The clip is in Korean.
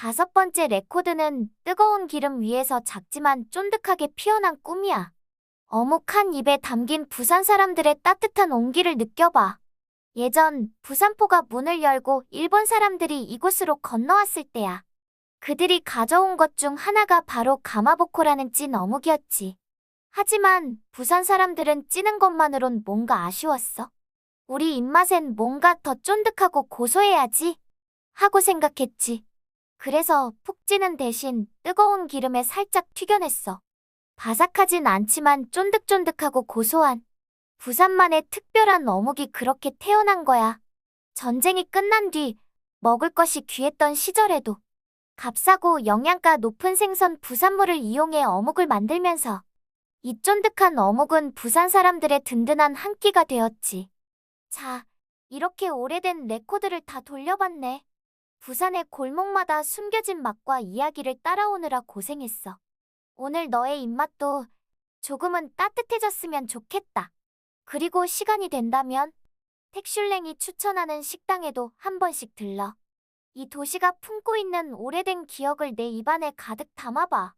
다섯 번째 레코드는 뜨거운 기름 위에서 작지만 쫀득하게 피어난 꿈이야. 어묵 한 입에 담긴 부산 사람들의 따뜻한 온기를 느껴봐. 예전 부산포가 문을 열고 일본 사람들이 이곳으로 건너왔을 때야. 그들이 가져온 것 중 하나가 바로 가마보코라는 찐 어묵이었지. 하지만 부산 사람들은 찌는 것만으론 뭔가 아쉬웠어. 우리 입맛엔 뭔가 더 쫀득하고 고소해야지 하고 생각했지. 그래서 푹 찌는 대신 뜨거운 기름에 살짝 튀겨냈어. 바삭하진 않지만 쫀득쫀득하고 고소한 부산만의 특별한 어묵이 그렇게 태어난 거야. 전쟁이 끝난 뒤 먹을 것이 귀했던 시절에도 값싸고 영양가 높은 생선 부산물을 이용해 어묵을 만들면서 이 쫀득한 어묵은 부산 사람들의 든든한 한 끼가 되었지. 자, 이렇게 오래된 레코드를 다 돌려봤네. 부산의 골목마다 숨겨진 맛과 이야기를 따라오느라 고생했어. 오늘 너의 입맛도 조금은 따뜻해졌으면 좋겠다. 그리고 시간이 된다면 택슐랭이 추천하는 식당에도 한 번씩 들러. 이 도시가 품고 있는 오래된 기억을 내 입안에 가득 담아봐.